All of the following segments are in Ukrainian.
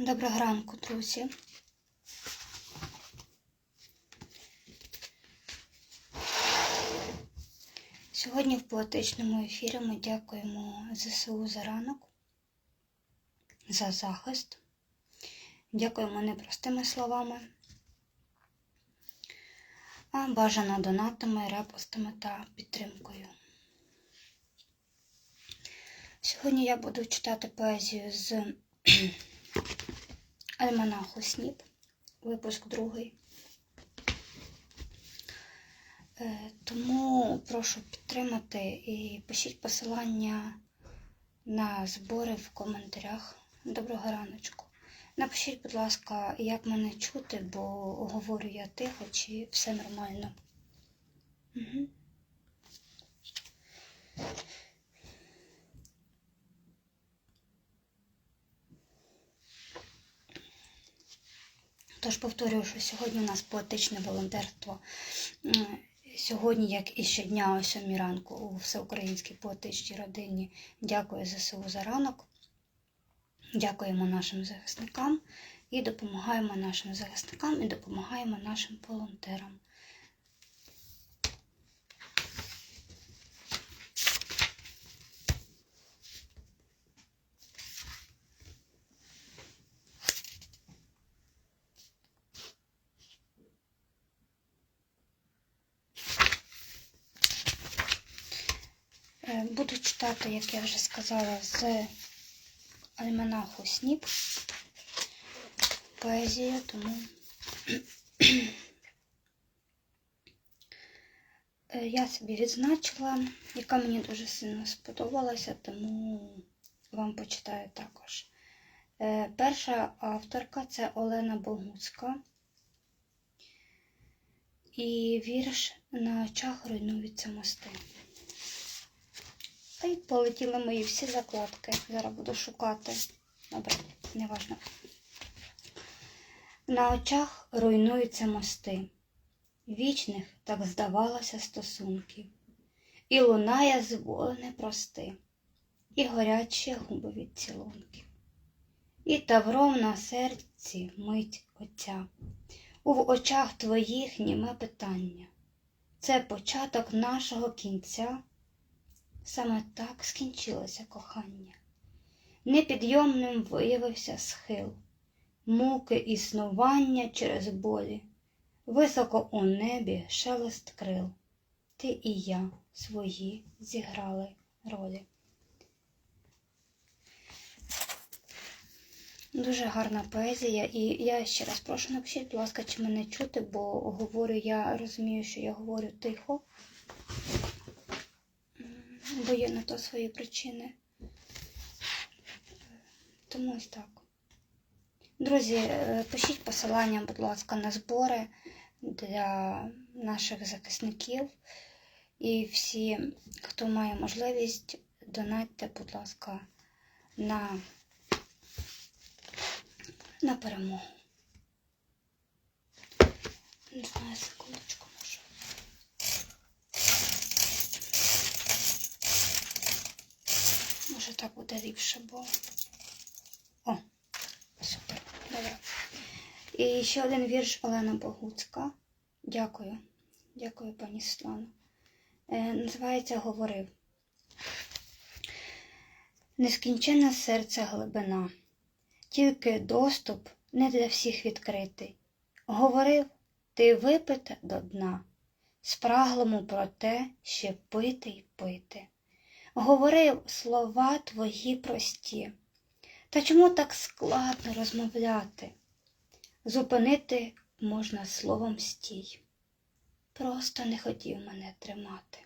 Доброго ранку, друзі. Сьогодні в поетичному ефірі ми дякуємо ЗСУ за ранок, за захист. Дякуємо непростими словами, а бажано донатами, репостами та підтримкою. Сьогодні я буду читати поезію з Альманаху Сніп, випуск другий. Е, Тому прошу підтримати і пишіть посилання на збори в коментарях. Доброго раночку. Напишіть, будь ласка, як мене чути, бо говорю я тихо, чи все нормально. Угу. Тож повторюю, що сьогодні у нас поетичне волонтерство. Сьогодні, як і щодня, о 7 ранку у всеукраїнській поетичній родині, дякую ЗСУ за ранок. Дякуємо нашим захисникам і допомагаємо нашим захисникам і допомагаємо нашим волонтерам. Е, Буду читати, як я вже сказала, з альманаху Сніп. Поезія, тому Е, я собі відзначила, яка мені дуже сильно сподобалася, тому вам почитаю також. Е, Перша авторка це Олена Богуцька. І вірш на очах руйнуються мости. Та й полетіли мої всі закладки. Зараз буду шукати. Добре, неважно. На очах руйнуються мости. Вічних, так здавалося, стосунків. І лунає звон непрости, і горять ще губи від цілунків. І тавром на серці мить отця. У очах твоїх німе питання. Це початок нашого кінця. Саме так скінчилося кохання. Непідйомним виявився схил, муки існування через болі, високо у небі шелест крил. Ти і я свої зіграли ролі. Дуже гарна поезія, і я ще раз прошу напишіть, будь ласка, чи мене чути, бо говорю, я розумію, що я говорю тихо бо є на то свої причини. Тому ось так. Друзі, е, пишіть посилання, будь ласка, на збори для наших захисників. І всі, хто має можливість, донатьте, будь ласка, на, на перемогу. Не знаю, секундочку може. Може так буде ліпше, бо. О, супер. Добре. І ще один вірш Олена Богуцька. Дякую. Дякую, пані Світлано. Е, називається Говорив. Нескінченне серце глибина, тільки доступ не для всіх відкритий. Говорив, ти випите до дна, спраглому про те, ще пити й пити говорив слова твої прості. Та чому так складно розмовляти? Зупинити можна словом стій. Просто не хотів мене тримати.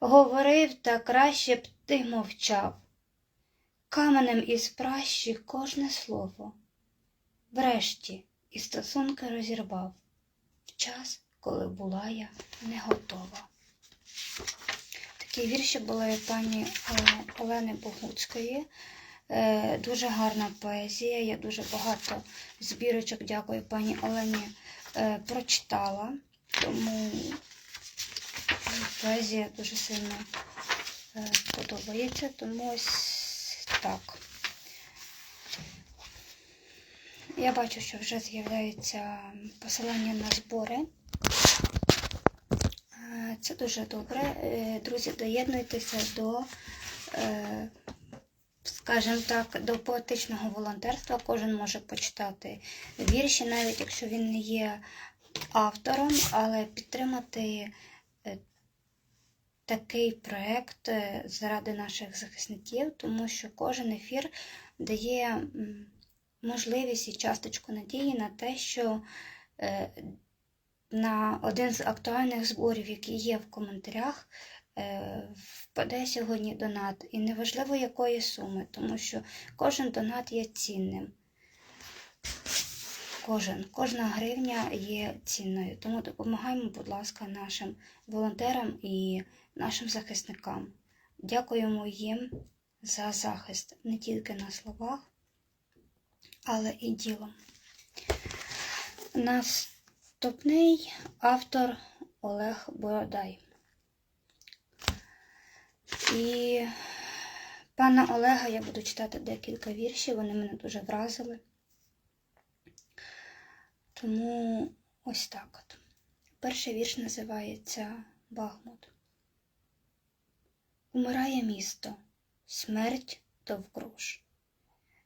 Говорив, та краще б ти мовчав. Каменем із пращі кожне слово. Врешті і стосунки розірвав в час, коли була я не готова. Такі вірші були пані Олени Богуцької. Е, Дуже гарна поезія. Я дуже багато збірочок, дякую пані Олені, е, прочитала, тому поезія дуже сильно е, подобається, тому ось так. Я бачу, що вже з'являється посилання на збори. Це дуже добре. Е, Друзі, доєднуйтеся до, е, скажімо так, до поетичного волонтерства. Кожен може почитати вірші, навіть якщо він не є автором, але підтримати е, такий проект е, заради наших захисників, тому що кожен ефір дає можливість і часточку надії на те, що на один з актуальних зборів, які є в коментарях, е, впаде сьогодні донат. І неважливо якої суми, тому що кожен донат є цінним. Кожен, кожна гривня є цінною. Тому допомагаємо, будь ласка, нашим волонтерам і нашим захисникам. Дякуємо їм за захист не тільки на словах, але і ділом. Наступний автор Олег Бородай. І пана Олега я буду читати декілька віршів, вони мене дуже вразили. Тому ось так от. Перший вірш називається Бахмут. Умирає місто, смерть довкруж.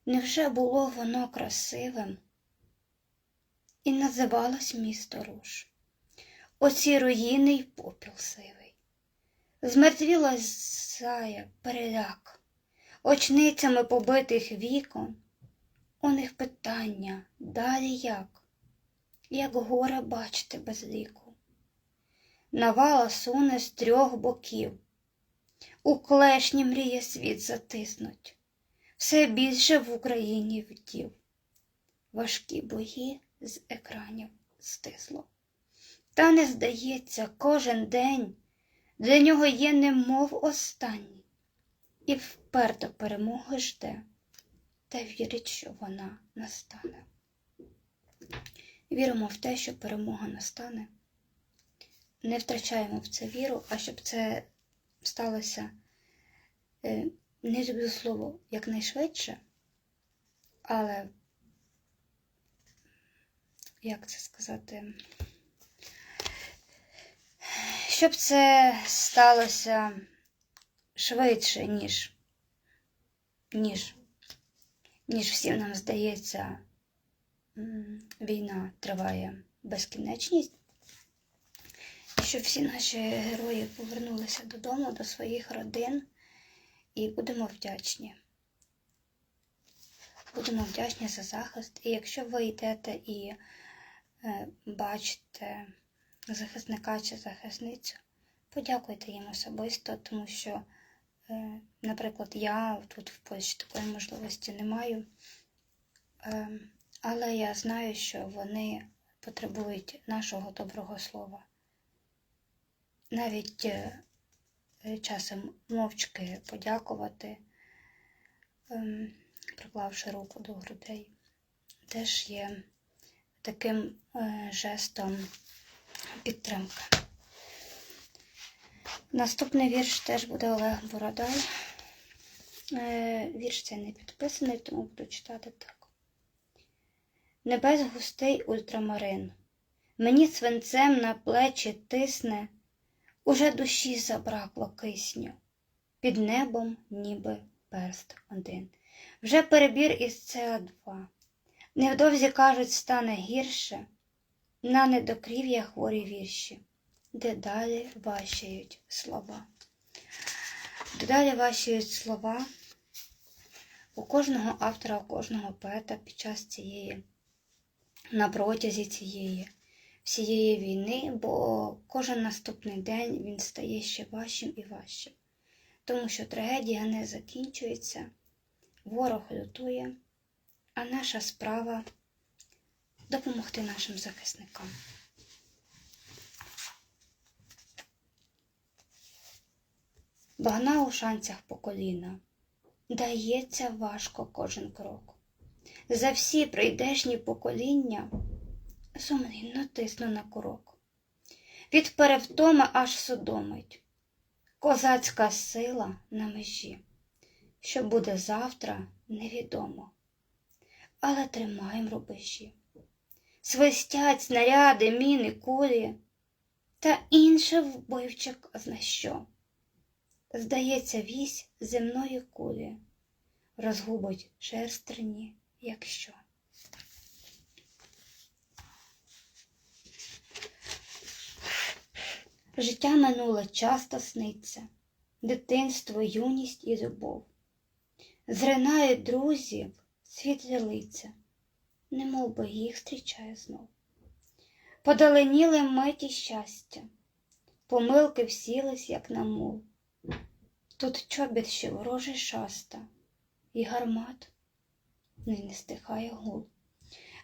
Невже було воно красивим? І називалось місто Руш. Оці руїни й попіл сивий. Змертвіла зая, переляк, очницями побитих вікон. У них питання далі як? Як горе бачити без ліку. Навала суне з трьох боків. У клешні мріє світ затиснуть. Все більше в Україні вдів. Важкі бої з екранів стисло. Та не здається, кожен день для нього є немов останній, і вперто перемоги жде, та вірить, що вона настане. Віримо в те, що перемога настане. Не втрачаємо в це віру, а щоб це сталося, е, не люблю слово якнайшвидше, але, як це сказати, щоб це сталося швидше, ніж, ніж, ніж всім нам здається, війна триває безкінечність. І щоб всі наші герої повернулися додому, до своїх родин, і будемо вдячні. Будемо вдячні за захист. І якщо ви йдете і бачите захисника чи захисницю, подякуйте їм особисто, тому що, е, наприклад, я тут в Польщі такої можливості не маю. Е, але я знаю, що вони потребують нашого доброго слова. Навіть е, часом мовчки подякувати, ем, приклавши руку до грудей, теж є таким е, жестом підтримки. Наступний вірш теж буде Олег Бородай. Е, Вірш цей не підписаний, тому буду читати так. Небес густий ультрамарин, мені свинцем на плечі тисне, уже душі забракло кисню, під небом ніби перст один. Вже перебір із СО2. Невдовзі, кажуть, стане гірше, на недокрів'я хворі вірші, дедалі вашають слова. Дедалі вашають слова у кожного автора, у кожного поета під час цієї на протязі цієї всієї війни, бо кожен наступний день він стає ще важчим і важчим. Тому що трагедія не закінчується, ворог лютує, а наша справа допомогти нашим захисникам. Багна у шанцях по коліна, дається важко кожен крок. За всі прийдешні покоління сумлінно тисну на курок. Від перевтоми аж судомить, козацька сила на межі. Що буде завтра, невідомо. Але тримаєм рубежі. Свистять снаряди, міни, кулі та інше вбивче казна що. Здається, вісь земної кулі розгубить шерстрині, якщо. Життя минуле часто сниться, дитинство, юність і любов. Зринають друзів світлі лиця, немов би їх зустрічає знов. Подаленіли миті щастя, помилки всілись, як на мул. Тут чобіт ще ворожий шаста, і гармат нині не стихає гул.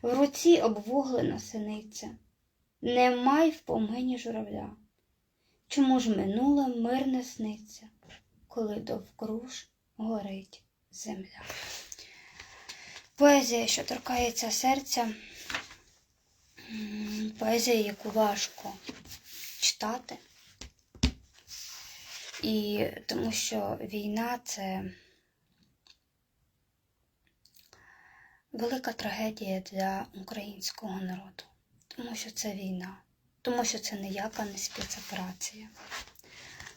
В руці обвуглена синиця, немай в помині журавля. Чому ж минуле мирне сниться, коли довкруж горить земля? Поезія, що торкається серця, поезія, яку важко читати. І тому що війна це велика трагедія для українського народу, тому що це війна, тому що це ніяка не спецоперація,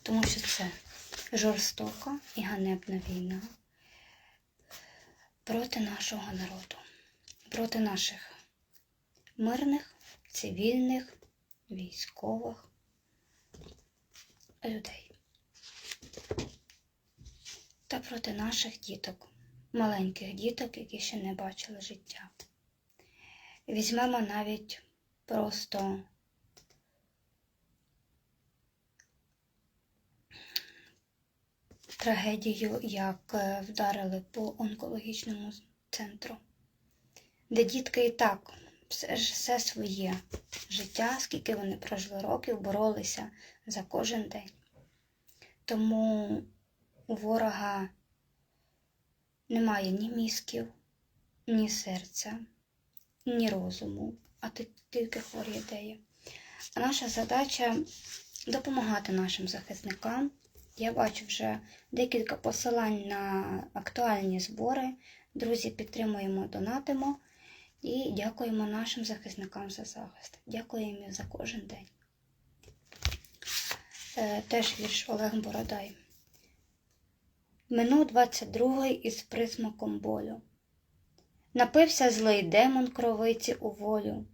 тому що це жорстока і ганебна війна проти нашого народу, проти наших мирних, цивільних, військових людей та проти наших діток, маленьких діток, які ще не бачили життя. Візьмемо навіть просто трагедію, як е, вдарили по онкологічному центру, де дітки і так все, все своє життя, скільки вони прожили років, боролися за кожен день. Тому у ворога немає ні мізків, ні серця, ні розуму, а тільки хворі ідеї. А наша задача допомагати нашим захисникам. Я бачу вже декілька посилань на актуальні збори. Друзі, підтримуємо, донатимо і дякуємо нашим захисникам за захист. Дякуємо за кожен день. Е, Теж вірш Олег Бородай. Минув 22-й із присмаком болю. Напився злий демон кровиці у волю.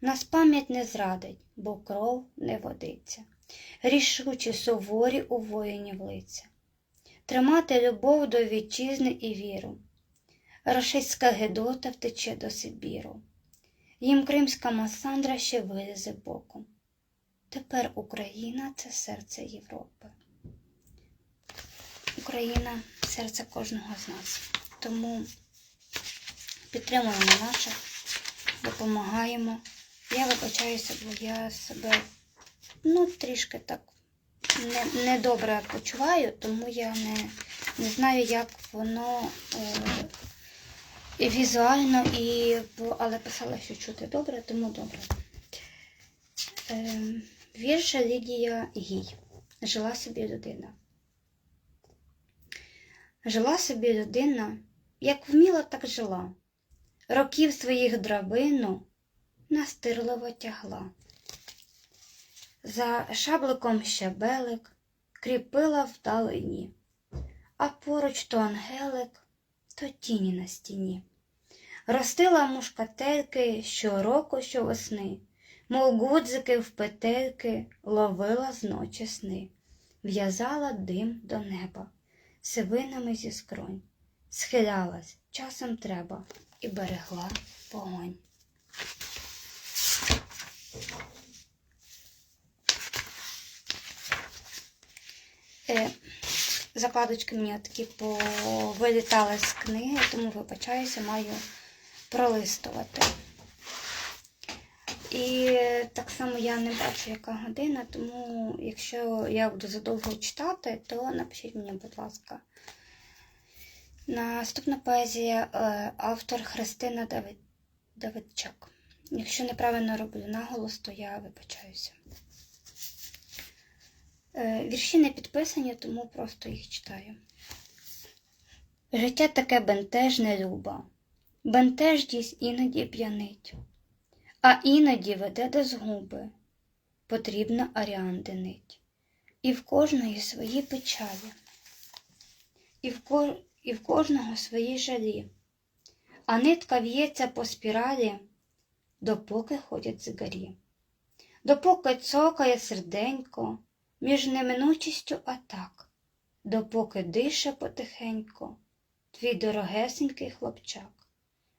Нас пам'ять не зрадить, бо кров не водиться. Рішучі суворі у воїнів лиця. Тримати любов до вітчизни і віру. Рашистська гедота втече до Сибіру. Їм кримська масандра ще вилізе боком. Тепер Україна це серце Європи. Україна серце кожного з нас. Тому підтримуємо наших, допомагаємо. Я вибачаюся, бо я себе ну, трішки так не- недобре почуваю, тому я не, не знаю, як воно е, візуально, і, але писала, що чути добре, тому добре. Е, вірша Лідія Гій. Жила собі людина. Жила собі людина, як вміла, так жила. Років своїх драбину настирливо тягла. За шабликом щебелик кріпила вдалині, а поруч то ангелик, то тіні на стіні. Ростила мушкательки щороку, щовесни, мов гудзики в петельки ловила зночі сни, в'язала дим до неба, сивинами зі скронь, схилялась, часом треба, і берегла вогонь. Закладочки мені такі повилітали з книги, тому вибачаюся, маю пролистувати. І так само я не бачу, яка година, тому якщо я буду задовго читати, то напишіть мені, будь ласка. Наступна поезія е, автор Христина Давид... Давидчак. Якщо неправильно роблю наголос, то я вибачаюся. Е, Вірші не підписані, тому просто їх читаю. Життя таке бентежне люба, Бентежність іноді п'янить, а іноді веде до згуби. Потрібна аріанди нить. І в кожної свої печалі, і в, ко... і в кожного свої жалі, а нитка в'ється по спіралі, допоки ходять згарі, допоки цокає серденько між неминучістю атак, допоки дише потихенько твій дорогесенький хлопчак.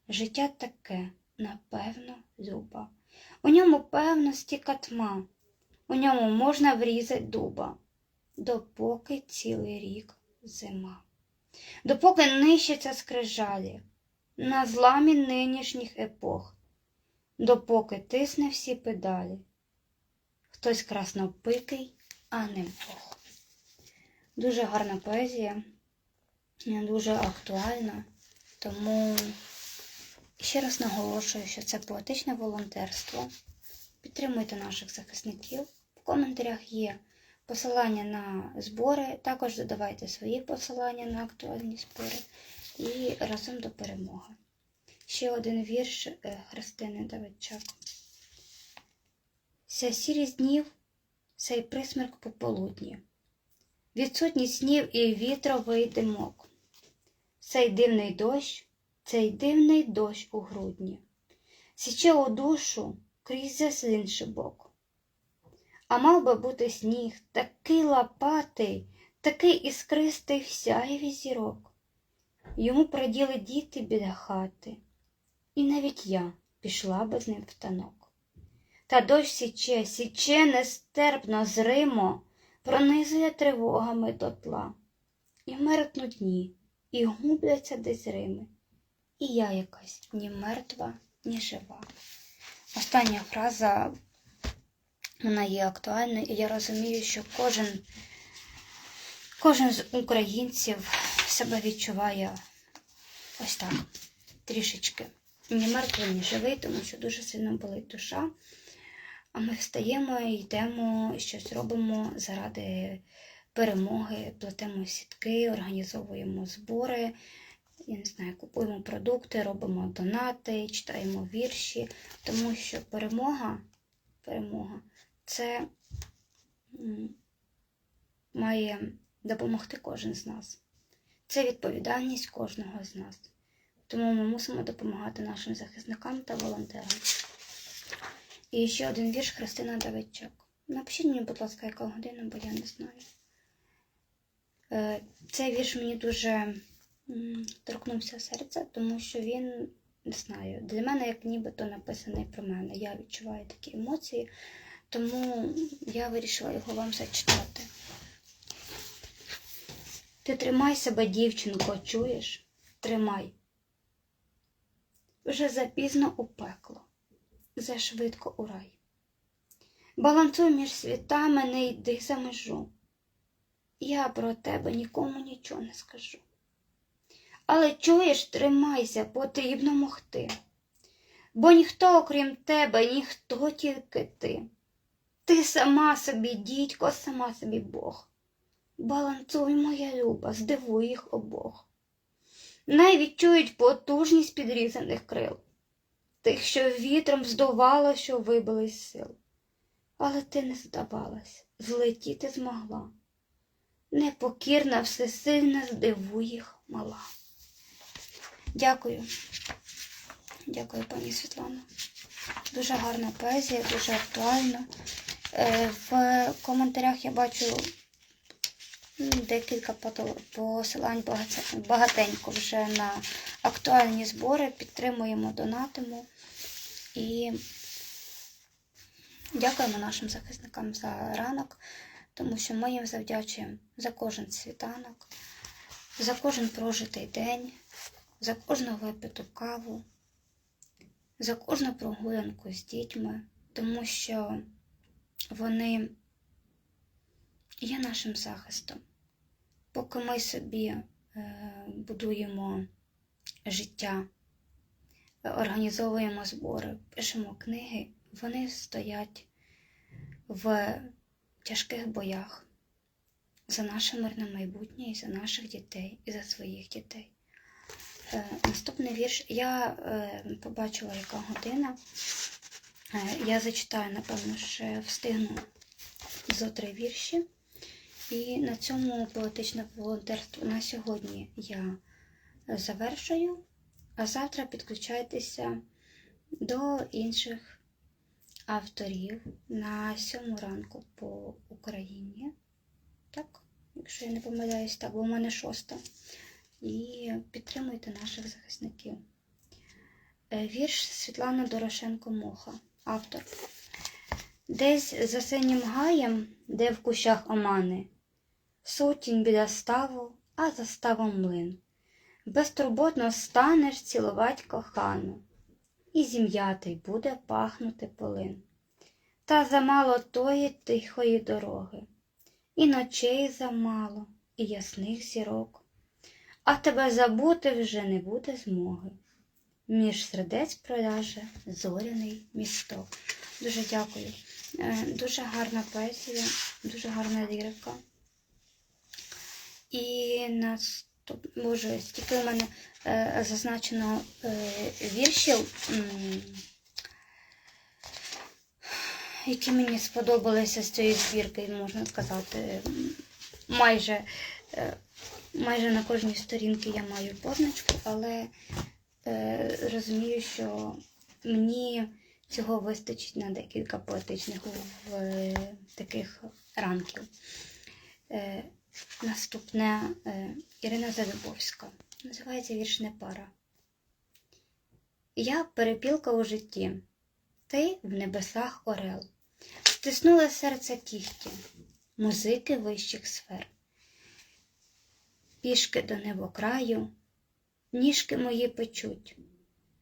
Життя таке, напевно, люба. У ньому певності катма, у ньому можна врізать дуба, допоки цілий рік зима, допоки нищаться скрижалі на зламі нинішніх епох, допоки тисне всі педалі. Хтось краснопикий, а не Бог. Дуже гарна поезія, дуже актуальна, тому. Ще раз наголошую, що це поетичне волонтерство. Підтримуйте наших захисників. В коментарях є посилання на збори. Також додавайте свої посилання на актуальні збори. І разом до перемоги. Ще один вірш е, Христини Давидчак. Ся сірість днів, сей присмерк пополудні, відсутність снів і вітровий димок, сей дивний дощ цей дивний дощ у грудні, січе у душу крізь заслін шибок. А мав би бути сніг такий лопатий, такий іскристий в сяєві зірок. Йому приділи діти біля хати, і навіть я пішла би з ним в танок. Та дощ січе, січе нестерпно зримо, пронизує тривогами дотла, і меркнуть дні, і губляться десь рими. І я якась ні мертва, ні жива. Остання фраза вона є актуальною, і я розумію, що кожен, кожен з українців себе відчуває ось так, трішечки. Ні мертвий, ні живий, тому що дуже сильно болить душа. А ми встаємо, йдемо, щось робимо заради перемоги, платимо сітки, організовуємо збори я не знаю, купуємо продукти, робимо донати, читаємо вірші, тому що перемога, перемога це має допомогти кожен з нас. Це відповідальність кожного з нас. Тому ми мусимо допомагати нашим захисникам та волонтерам. І ще один вірш Христина Давидчак. Напишіть мені, будь ласка, яка година, бо я не знаю. Е, цей вірш мені дуже торкнувся серця, тому що він, не знаю, для мене як нібито написаний про мене. Я відчуваю такі емоції, тому я вирішила його вам зачитати. Ти тримай себе, дівчинко, чуєш? Тримай. Вже запізно у пекло, зашвидко у рай. Балансуй між світами, не йди за межу. Я про тебе нікому нічого не скажу. Але чуєш, тримайся, потрібно могти. Бо ніхто, окрім тебе, ніхто тільки ти. Ти сама собі, дідько, сама собі Бог. Балансуй, моя люба, здивуй їх обох. Най відчують потужність підрізаних крил, тих, що вітром здувало, що вибились сил. Але ти не здавалась, злетіти змогла. Непокірна, всесильна, здивуй їх мала. Дякую. Дякую, пані Світлана. Дуже гарна поезія, дуже актуальна. Е, в коментарях я бачу декілька посилань багатенько вже на актуальні збори. Підтримуємо, донатимо і дякуємо нашим захисникам за ранок, тому що ми їм завдячуємо за кожен світанок, за кожен прожитий день за кожну випиту каву, за кожну прогулянку з дітьми, тому що вони є нашим захистом. Поки ми собі е, будуємо життя, організовуємо збори, пишемо книги, вони стоять в тяжких боях за наше мирне майбутнє і за наших дітей, і за своїх дітей. Е, наступний вірш. Я е, побачила, яка година. Я зачитаю, напевно, ще встигну зо три вірші. І на цьому поетичне волонтерство на сьогодні я завершую, а завтра підключайтеся до інших авторів на сьому ранку по Україні. Так, якщо я не помиляюсь, так, бо в мене шоста. І підтримуйте наших захисників. Е, Вірш Світлана Дорошенко Моха, автор. Десь за синім гаєм, де в кущах омани, сотінь біля ставу, а за ставом млин. Безтурботно станеш цілувать кохану, і зім'ятий буде пахнути полин. Та замало тої тихої дороги, і ночей замало, і ясних зірок, а тебе забути вже не буде змоги. Між сердець проляже зоряний місток. Дуже дякую. Е, Дуже гарна поезія, дуже гарна лірика. І наступ... Боже, стільки в мене е, зазначено е, віршів, м, які мені сподобалися з цієї збірки, можна сказати, майже, е, майже на кожній сторінці я маю позначку, але е, розумію, що мені цього вистачить на декілька поетичних в, е, таких ранків. Е, наступне е, Ірина Залюбовська. Називається вірш «Не пара. Я перепілка у житті, ти в небесах орел. Стиснули серце кіхті, музики вищих сфер. Пішки до небокраю, ніжки мої печуть,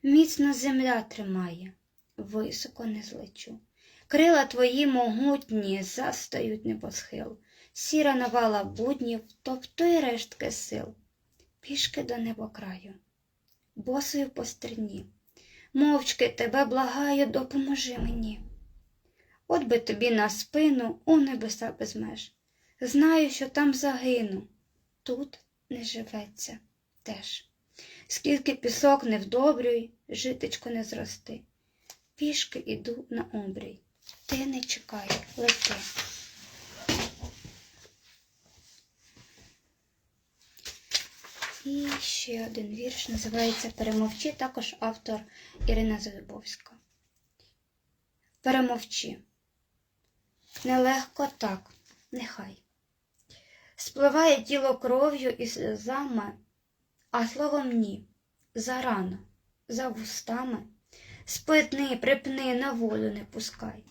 міцно земля тримає, високо не злечу. Крила твої могутні застають небосхил, сіра навала буднів, топтує рештки сил, пішки до небокраю, босою по стерні, мовчки тебе благаю, допоможи мені. От би тобі на спину у небеса без меж. Знаю, що там загину, тут не живеться теж. Скільки пісок не вдобрюй, житечко не зрости. Пішки іду на обрій. Ти не чекай, лети. І ще один вірш називається Перемовчи, також автор Ірина Залюбовська. Перемовчи. Нелегко так, нехай. Спливає тіло кров'ю і сльозами, а словом ні, зарано, за вустами, спитни, припни, на волю не пускай.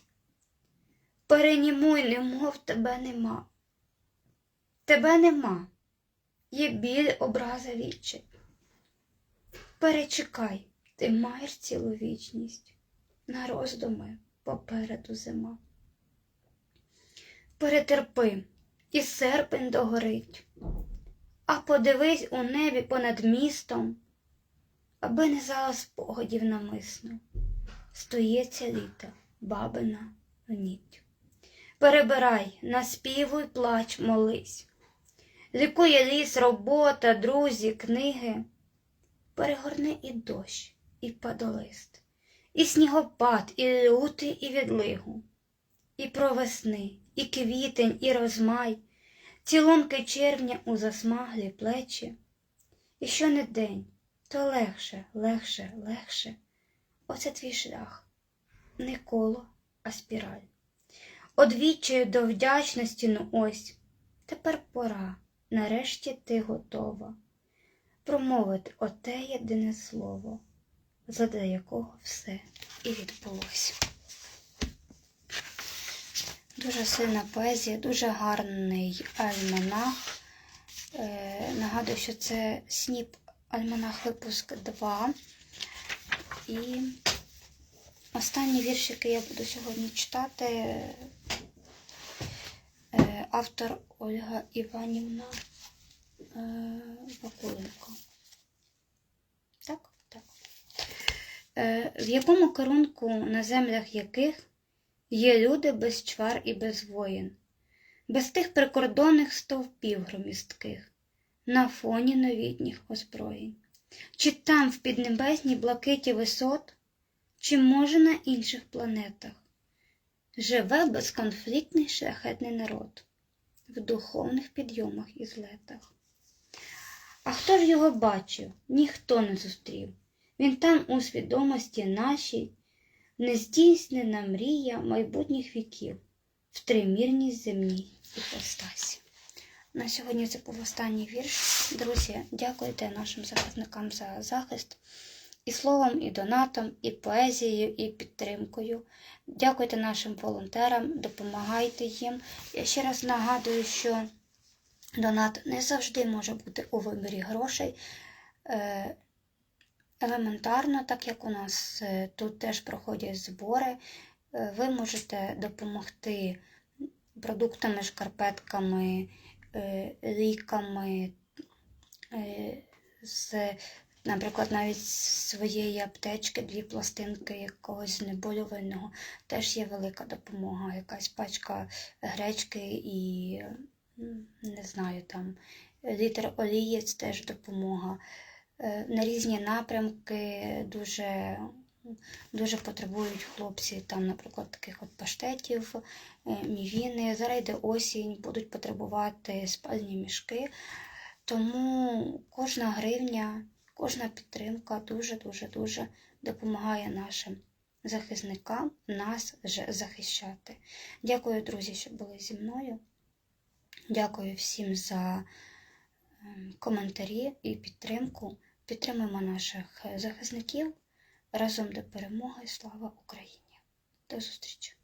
Перенімуй, немов тебе нема. Тебе нема, є біль образа вічі. Перечекай, ти маєш цілу вічність, на роздуми попереду зима. Перетерпи, і серпень догорить, а подивись у небі понад містом, аби не зала спогадів намисно, стоїться літа, бабина ніть. Перебирай, наспівуй, плач, молись. Лікує ліс, робота, друзі, книги. Перегорни і дощ, і падолист, і снігопад, і лютий, і відлигу, і про весни, і квітень, і розмай, цілунки червня у засмаглі плечі. І що не день, то легше, легше, легше. Оце твій шлях, не коло, а спіраль. Одвічаю до вдячності, ну ось, тепер пора, нарешті ти готова промовити оте єдине слово, задля якого все і відбулося. Дуже сильна поезія, дуже гарний альманах. Е, нагадую, що це СНІП альманах випуск 2. І останній вірш, який я буду сьогодні читати, автор Ольга Іванівна е, Вакуленко. Так, так. Е, в якому керунку, на землях яких є люди без чвар і без воїн, без тих прикордонних стовпів громістких, на фоні новітніх озброєнь. Чи там в піднебесній блакиті висот, чи може на інших планетах живе безконфліктний шляхетний народ в духовних підйомах і злетах. А хто ж його бачив? Ніхто не зустрів. Він там у свідомості нашій, нездійснена мрія майбутніх віків в тримірній земній іпостасі. На сьогодні це був останній вірш. Друзі, дякуйте нашим захисникам за захист і словом, і донатом, і поезією, і підтримкою. Дякуйте нашим волонтерам, допомагайте їм. Я ще раз нагадую, що донат не завжди може бути у виборі грошей. Е, Елементарно, так як у нас е, тут теж проходять збори, е, ви можете допомогти продуктами, шкарпетками, ліками, з, наприклад, навіть своєї аптечки, дві пластинки якогось знеболювального, теж є велика допомога. Якась пачка гречки і, не знаю, там літр олії це теж допомога. Е, На різні напрямки дуже, дуже потребують хлопці, там, наприклад, таких от паштетів, е, мівіни. Зараз йде осінь, будуть потребувати спальні мішки. Тому кожна гривня, кожна підтримка дуже-дуже дуже допомагає нашим захисникам нас захищати. Дякую, друзі, що були зі мною. Дякую всім за ем, коментарі і підтримку. Підтримуємо наших захисників разом до перемоги. Слава Україні! До зустрічі!